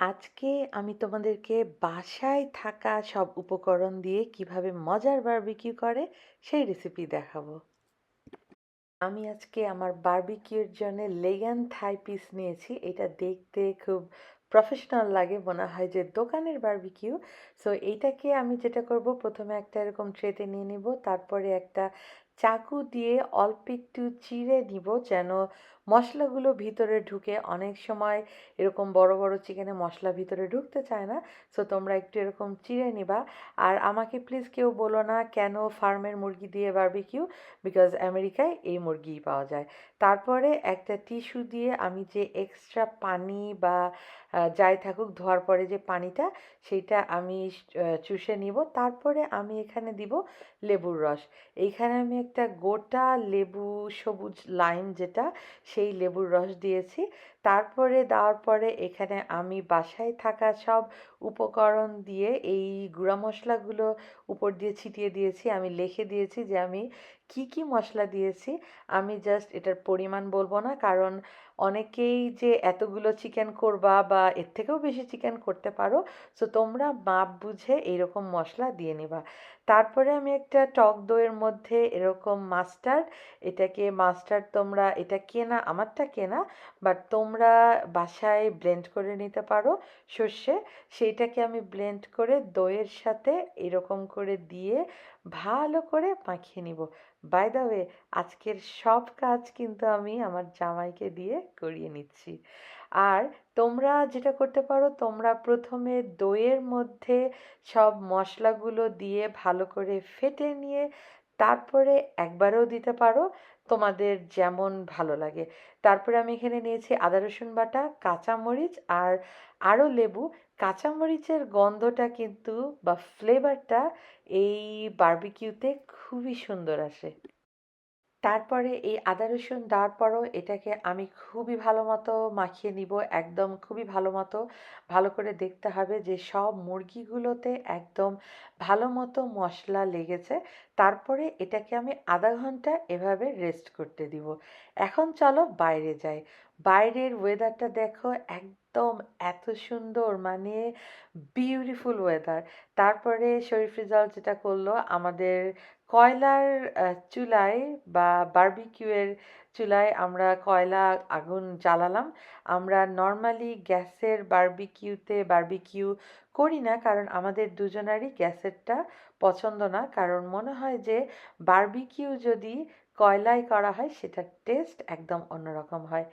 আজকে আমি তোমাদেরকে বাসায় থাকা সব উপকরণ দিয়ে কীভাবে মজার বারবিকিউ করে সেই রেসিপি দেখাবো। আমি আজকে আমার বারবিকিউর জন্য লেগান থাই পিস নিয়েছি। এটা দেখতে খুব প্রফেশনাল লাগে, মনে হয় যে দোকানের বারবিকিউ সো এইটাকে আমি যেটা করব, প্রথমে একটা এরকম ট্রেতে নিয়ে নিব, তারপরে একটা চাকু দিয়ে অল্প একটু চিড়ে নিব যেন মশলাগুলো ভিতরে ঢুকে অনেক সময় এরকম বড় বড় চিকেনে মশলা ভিতরে ঢুকতে চায় না। সো তোমরা একটু এরকম চিড়ে নিবা। আর আমাকে প্লিজ কেউ বলো না কেন ফার্মের মুরগি দিয়ে বারবিকিউ বিকজ আমেরিকায় এই মুরগিই পাওয়া যায়। তারপরে একটা টিস্যু দিয়ে আমি যে এক্সট্রা পানি বা যাই থাকুক ধোয়ার পরে যে পানিটা সেইটা আমি চুষে নিব। তারপরে আমি এখানে দিব লেবুর রস। এইখানে আমি একটা গোটা লেবু সবুজ লাইম যেটা সেই লেবুর রস দিয়েছি। তারপরে দেওয়ার পরে এখানে আমি বাসায় থাকা সব উপকরণ দিয়ে এই গুঁড়া মশলাগুলো উপর দিয়ে ছিটিয়ে দিয়েছি। আমি লিখে দিয়েছি যে আমি কি কি মশলা দিয়েছি, আমি জাস্ট এটার পরিমাণ বলব না। কারণ অনেকেই যে এতগুলো চিকেন করবা বা এর থেকেও বেশি চিকেন করতে পারো সো তোমরা মাপ বুঝে এইরকম মশলা দিয়ে নিবা। তারপরে আমি একটা টক দইয়ের মধ্যে এরকম মাস্টার্ড এটাকে মাস্টার্ড তোমরা, এটা কেনা, আমারটা কেনা বাট তোমরা বাসায় ব্লেন্ড করে নিতে পারো সর্ষে। সেইটাকে আমি ব্লেন্ড করে দইয়ের সাথে এরকম করে দিয়ে ভালো করে মাখিয়ে নিব। বাই দ্য ওয়ে আজকের সব কাজ কিন্তু আমি আমার জামাইকে দিয়ে করিয়ে নিচ্ছি। আর তোমরা যেটা করতে পারো, তোমরা প্রথমে দইয়ের মধ্যে সব মশলাগুলো দিয়ে ভালো করে ফেটে নিয়ে তারপরে একবারও দিতে পারো। তোমাদের যেমন ভালো লাগে। তারপরে আমি এখানে নিয়েছি আদা, রসুন বাটা, কাঁচামরিচ আর আরও লেবু। কাঁচামরিচের গন্ধটা কিন্তু বা ফ্লেভারটা এই বারবিকিউতে খুবই সুন্দর আসে। তারপরে এই আদা রসুন দেওয়ার পরও এটাকে আমি খুবই ভালো মতো মাখিয়ে নিব, একদম খুবই ভালো মতো। ভালো করে দেখতে হবে যে সব মুরগিগুলোতে একদম ভালো মতো মশলা লেগেছে। তারপরে এটাকে আমি আধা ঘণ্টা এভাবে রেস্ট করতে দিব। এখন চলো বাইরে যাই। বাইরের ওয়েদারটা দেখো একদম এত সুন্দর মানে বিউটিফুল ওয়েদার তারপরে শরীফ রিজাল যেটা করল, আমাদের কয়লার চুলায় বা বারবিকিউয়ের চুলায় আমরা কয়লা আগুন জ্বালালাম। আমরা নর্মালি গ্যাসের বারবিকিউতে বারবিকিউ করি না, কারণ আমাদের দুজনারই গ্যাসেরটা পছন্দ না। কারণ মনে হয় যে বারবিকিউ যদি কয়লায় করা হয়, সেটার টেস্ট একদম অন্যরকম হয়।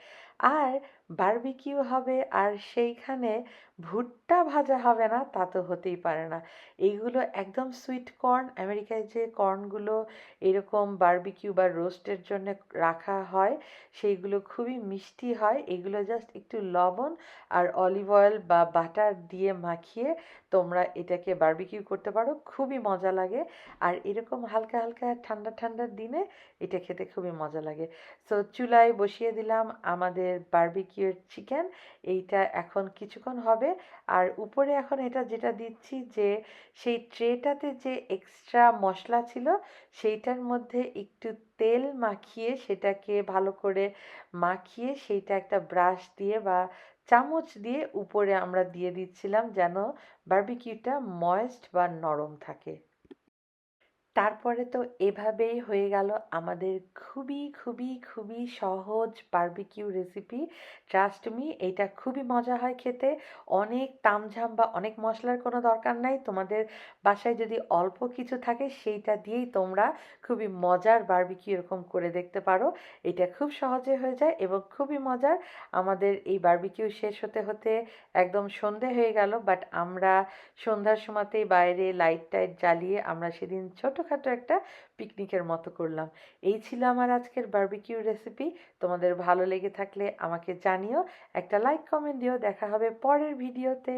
আর বারবিকিউ হবে আর সেইখানে ভুট্টা ভাজা হবে না, তা তো হতেই পারে না। এইগুলো একদম সুইট কর্ন আমেরিকায় যে কর্নগুলো এরকম বারবিকিউ বা রোস্টের জন্য রাখা হয়, সেইগুলো খুবই মিষ্টি হয়। এগুলো জাস্ট একটু লবণ আর অলিভ অয়েল বা বাটার দিয়ে মাখিয়ে তোমরা এটাকে বারবিকিউ করতে পারো, খুবই মজা লাগে। আর এরকম হালকা হালকা ঠান্ডা ঠান্ডার দিনে এটা খেতে খুবই মজা লাগে। সো চুলায় বসিয়ে দিলাম আমাদের বারবিকিউর চিকেন এইটা এখন কিছুক্ষণ হবে। আর উপরে এখন এটা যেটা দিচ্ছি যে, সেই ট্রেটাতে যে এক্সট্রা মশলা ছিল, সেইটার মধ্যে একটু তেল মাখিয়ে সেটাকে ভালো করে মাখিয়ে সেইটা একটা ব্রাশ দিয়ে বা চামচ দিয়ে উপরে আমরা দিয়ে দিচ্ছিলাম যেন বারবিকিউটা ময়েস্ট বা নরম থাকে। তারপরে তো এভাবেই হয়ে গেল আমাদের খুবই খুবই খুবই সহজ বারবিকিউ রেসিপি ট্রাস্ট মি এটা খুবই মজা হয় খেতে। অনেক তামঝাম বা অনেক মশলার কোনো দরকার নাই। তোমাদের বাসায় যদি অল্প কিছু থাকে, সেইটা দিয়েই তোমরা খুবই মজার বারবিকিউ এরকম করে দেখতে পারো। এটা খুব সহজে হয়ে যায় এবং খুবই মজার। আমাদের এই বারবিকিউ শেষ হতে হতে একদম সন্ধে হয়ে গেল বাট আমরা সন্ধ্যার সময়তেই বাইরে লাইট টাইট জ্বালিয়ে আমরা সেদিন ছোট ছোটোখাটো একটা পিকনিকের মতো করলাম। এই ছিল আমার আজকের বার্বিকিউ রেসিপি তোমাদের ভালো লেগে থাকলে আমাকে জানিও। একটা লাইক কমেন্ট দিও। দেখা হবে পরের ভিডিওতে